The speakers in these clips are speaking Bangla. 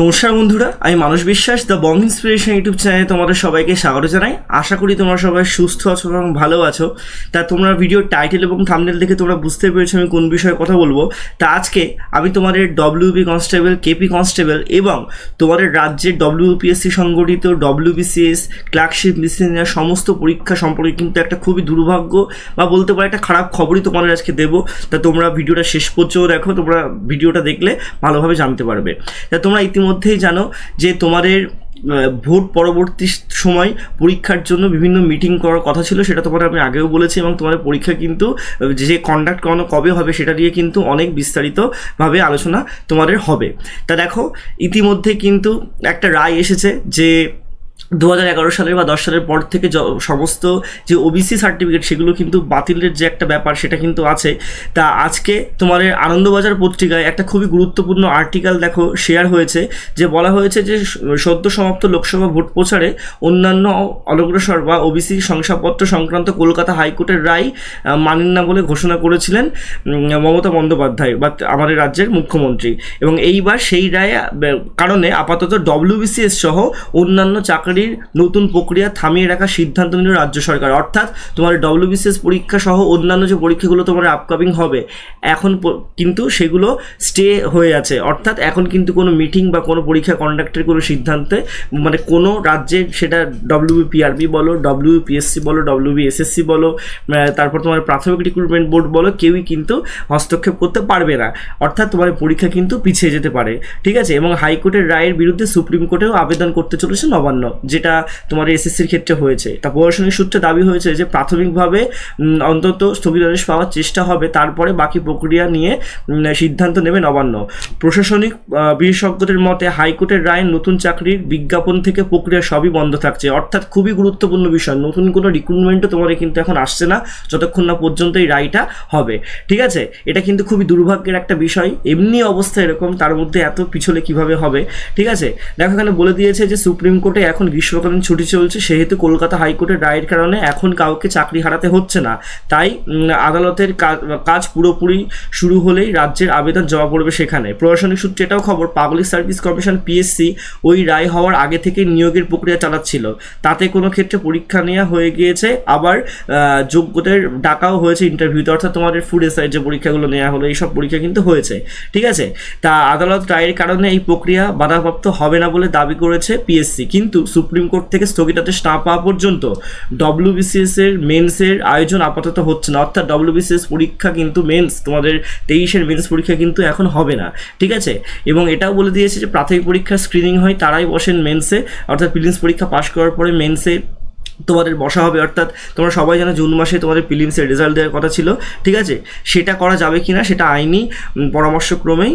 নমস্কার বন্ধুরা, আমি মানুষ বিশ্বাস দ্য বং ইন্সপিরেশন ইউটিউব চ্যানেলে তোমাদের সবাইকে স্বাগত জানাই। আশা করি তোমরা সবাই সুস্থ আছো এবং ভালো আছো। তা তোমরা ভিডিও টাইটেল এবং থামনেল দেখে তোমরা বুঝতে পেরেছ আমি কোন বিষয়ে কথা বলব। তা আজকে আমি তোমাদের ডব্লিউপি কনস্টেবল কেপি কনস্টেবল এবং তোমাদের রাজ্যের ডব্লিউপিএসসি সংগঠিত ডব্লিউবিসিএস ক্লার্কশিপ মিসিনিয়ার সমস্ত পরীক্ষা সম্পর্কে কিন্তু একটা খুবই দুর্ভাগ্য বা বলতে পারো একটা খারাপ খবরই তোমাদের আজকে দেবো। তা তোমরা ভিডিওটা শেষ পর্যন্ত দেখো, তোমরা ভিডিওটা দেখলে ভালোভাবে জানতে পারবে। তা তোমরা ইতিমধ্যেই জানো যে তোমাদের ভোট পরবর্তী সময় পরীক্ষার জন্য বিভিন্ন মিটিং করার কথা ছিল, সেটা তোমাদের আমি আগেও বলেছি এবং তোমাদের পরীক্ষা কিন্তু, যে কন্ডাক্ট করানো কবে হবে সেটা নিয়ে কিন্তু অনেক বিস্তারিতভাবে আলোচনা তোমাদের হবে। তা দেখো, ইতিমধ্যে কিন্তু একটা রায় এসেছে যে দু হাজার এগারো সালের বা দশ সালের পর থেকে সমস্ত যে ওবিসি সার্টিফিকেট সেগুলো কিন্তু বাতিলের যে একটা ব্যাপার সেটা কিন্তু আছে। তা আজকে তোমাদের আনন্দবাজার পত্রিকায় একটা খুবই গুরুত্বপূর্ণ আর্টিকেল দেখো শেয়ার হয়েছে, যে বলা হয়েছে যে সদ্য সমাপ্ত লোকসভা ভোট প্রচারে অন্যান্য অনগ্রসর বা ওবিসি শংসাপত্র সংক্রান্ত কলকাতা হাইকোর্টের রায় মানেন না বলে ঘোষণা করেছিলেন মমতা বন্দ্যোপাধ্যায় বা আমাদের রাজ্যের মুখ্যমন্ত্রী। এবং এইবার সেই রায় কারণে আপাতত ডব্লিউবিসিএস সহ অন্যান্য চাকরির নতুন প্রক্রিয়া থামিয়ে রাখার সিদ্ধান্ত নিল রাজ্য সরকার। অর্থাৎ তোমার ডব্লিউবিসিএস পরীক্ষা সহ অন্যান্য যে পরীক্ষাগুলো তোমার আপকামিং হবে, এখন কিন্তু সেগুলো স্টে হয়ে আছে। অর্থাৎ এখন কিন্তু কোনো মিটিং বা কোনো পরীক্ষা কন্ডাক্টের কোনো সিদ্ধান্তে মানে কোনো রাজ্যে সেটা ডব্লিউপিআরবি বলো ডব্লিউপিএসসি বলো ডব্লিউবিএসএসসি বলো তারপর তোমার প্রাথমিক রিক্রুটমেন্ট বোর্ড বলো, কেউই কিন্তু হস্তক্ষেপ করতে পারবে না। অর্থাৎ তোমার পরীক্ষা কিন্তু পিছিয়ে যেতে পারে। ঠিক আছে? এবং হাইকোর্টের রায়ের বিরুদ্ধে সুপ্রিম কোর্টেও আবেদন করতে চলেছে নবান্ন। যেটা তোমার এসএসসির ক্ষেত্রে হয়েছে। তা প্রশাসনিক সূত্রে দাবি হয়েছে যে প্রাথমিকভাবে অন্তত স্থগিতাদেশ পাওয়ার চেষ্টা হবে, তারপরে বাকি প্রক্রিয়া নিয়ে সিদ্ধান্ত নেবে নবান্ন। প্রশাসনিক বিশেষজ্ঞদের মতে হাইকোর্টের রায়ে নতুন চাকরির বিজ্ঞাপন থেকে প্রক্রিয়া সবই বন্ধ থাকছে। অর্থাৎ খুবই গুরুত্বপূর্ণ বিষয়। নতুন কোনো রিক্রুটমেন্টও তোমাদের কিন্তু এখন আসছে না, যতক্ষণ না পর্যন্ত এই রায়টা হবে। ঠিক আছে? এটা কিন্তু খুবই দুর্ভাগ্যের একটা বিষয়। এমনি অবস্থা এরকম, তার মধ্যে এত পিছলে কীভাবে হবে? ঠিক আছে? দেখো এখানে বলে দিয়েছে যে সুপ্রিম কোর্টে এখন গ্রীষ্মকালীন ছুটি চলছে, সেহেতু কলকাতা হাইকোর্টের রায়ের কারণে এখন কাউকে চাকরি হারাতে হচ্ছে না। তাই আদালতের কাজ পুরোপুরি শুরু হলেই রাজ্যের আবেদন জমা পড়বে সেখানে। প্রশাসনিক সূত্রে এটাও খবর, পাবলিক সার্ভিস কমিশন পিএসসি ওই রায় হওয়ার আগে থেকে নিয়োগের প্রক্রিয়া চালাচ্ছিল। তাতে কোনো ক্ষেত্রে পরীক্ষা নেওয়া হয়ে গিয়েছে, আবার যোগ্যদের ডাকাও হয়েছে ইন্টারভিউতে অর্থাৎ তোমাদের ফুড এসআই যে পরীক্ষাগুলো নেওয়া হলো, এইসব পরীক্ষা কিন্তু হয়েছে। ঠিক আছে? তা আদালত রায়ের কারণে এই প্রক্রিয়া বাধাপ্রাপ্ত হবে না বলে দাবি করেছে পিএসসি কিন্তু সুপ্রিম কোর্ট থেকে স্থগিতাদেশ না পাওয়া পর্যন্ত ডব্লিউবিসিএস এর মেন্সের আয়োজন আপাতত হচ্ছে না। অর্থাৎ ডব্লিউবিসিএস পরীক্ষা কিন্তু মেন্স, তোমাদের তেইশের মেন্স পরীক্ষা কিন্তু এখন হবে না। ঠিক আছে? এবং এটাও বলে দিয়েছে যে প্রাথমিক পরীক্ষার স্ক্রিনিং হয়, তারাই বসেন মেন্সে। অর্থাৎ প্রিলিমস পরীক্ষা পাশ করার পরে মেন্সে তোমাদের বসা হবে, অর্থাৎ তোমরা সবাই জানো জুন মাসে তোমাদের প্রিলিমসের রেজাল্ট দেওয়ার কথা ছিল, ঠিক আছে? সেটা করা যাবে কি না সেটা আইনি পরামর্শক্রমেই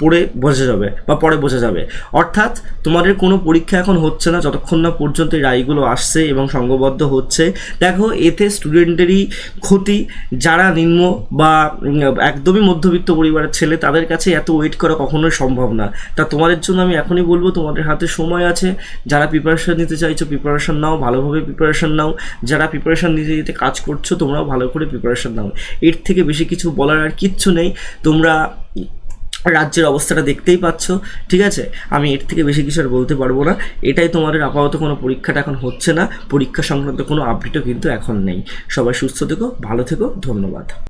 পড়ে বোঝা যাবে বা পরে বোঝা যাবে। অর্থাৎ তোমাদের কোনো পরীক্ষা এখন হচ্ছে না, যতক্ষণ না পর্যন্ত এই রায়গুলো আসছে এবং সংঘবদ্ধ হচ্ছে। দেখো, এতে স্টুডেন্টেরই ক্ষতি, যারা নিম্ন বা একদমই মধ্যবিত্ত পরিবারের ছেলে, তাদের কাছে এত ওয়েট করা কখনোই সম্ভব না। তা তোমাদের জন্য আমি এখনই বলব, তোমাদের হাতে সময় আছে, যারা প্রিপারেশন নিতে চাইছো প্রিপারেশন নাও, ভালোভাবে প্রিপারেশন নাও। যারা প্রিপারেশান নিতে নিতে কাজ করছ, তোমরাও ভালো করে প্রিপারেশান নাও। এর থেকে বেশি কিছু বলার আর কিচ্ছু নেই। তোমরা রাজ্যের অবস্থাটা দেখতেই পাচ্ছ, ঠিক আছে? আমি এর থেকে বেশি কিছু আর বলতে পারব না। এটাই তোমাদের আপাতত কোনো পরীক্ষাটা এখন হচ্ছে না। পরীক্ষা সংক্রান্ত কোনো আপডেটও কিন্তু এখন নেই। সবাই সুস্থ থেকো, ভালো থেকো, ধন্যবাদ।